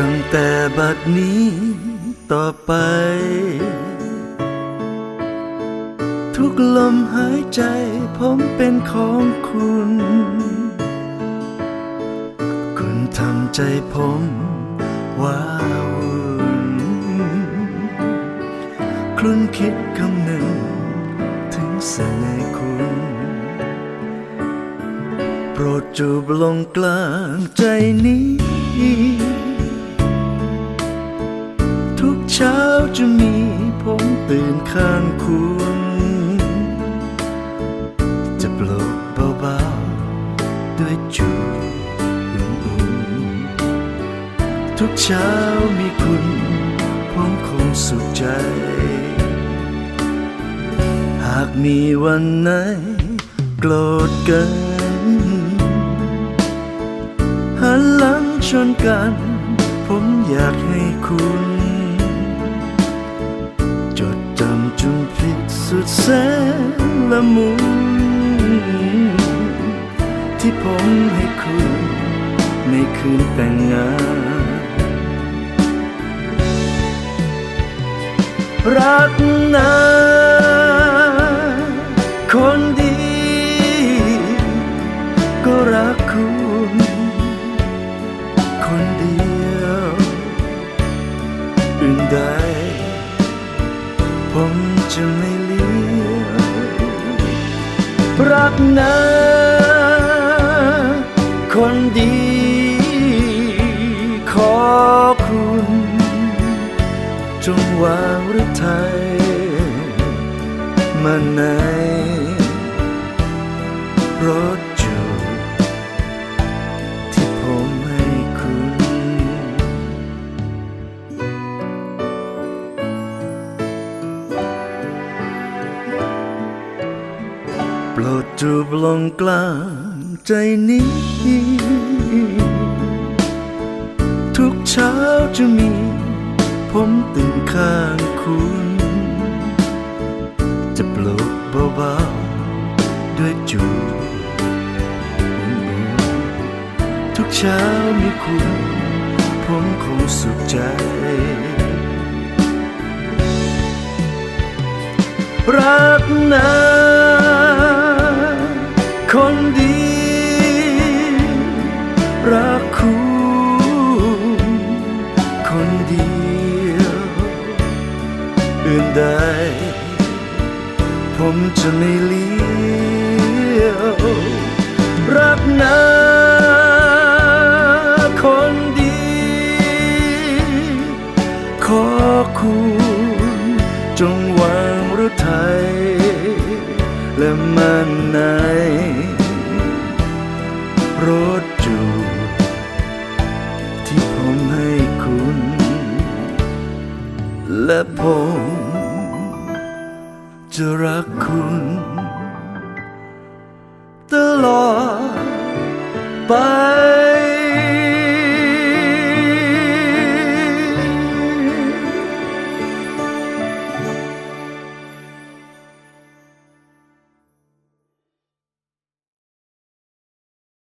ตั้งแต่บัดนี้ต่อไป ทุกลมหายใจผมเป็นของคุณ คุณทำใจผมว้าวุ่นคลุ่นคิดคำหนึ่ง ถึงเสน่ห์คุณ โปรดจูบลงกลางใจนี้ เช้าจะมีผมตื่นข้างคุณ จะปลุกเบาๆ ด้วยจูบอุ่นๆทุกเช้ามีคุณ ผมคงสุขใจ หากมีวันไหนโกรธกันหันหลังชนกัน ผมอยากให้คุณ แสนละมุนที่ผมให้คุณในคืนแต่งงาน รักนะคนดี ก็รักคุณ คนเดียวอื่นใดผมจะไม่เลี้ย รักนะคนดีขอคุณ จงวางหรือไทยมาใน ปรดจูบลงกลางใจนี้ ทุกเช้าจะมี ผมตื่นข้างคุณ จะปลุกเบาๆ ด้วยจูบทุกเช้ามีคุณ ผมคงสุขใจรักนะ คนดี รักคุณคนเดียวอื่นใด ผมจะไม่เลี้ยว รักนะคนดี ขอคุณ และผมจะรักคุณตลอดไป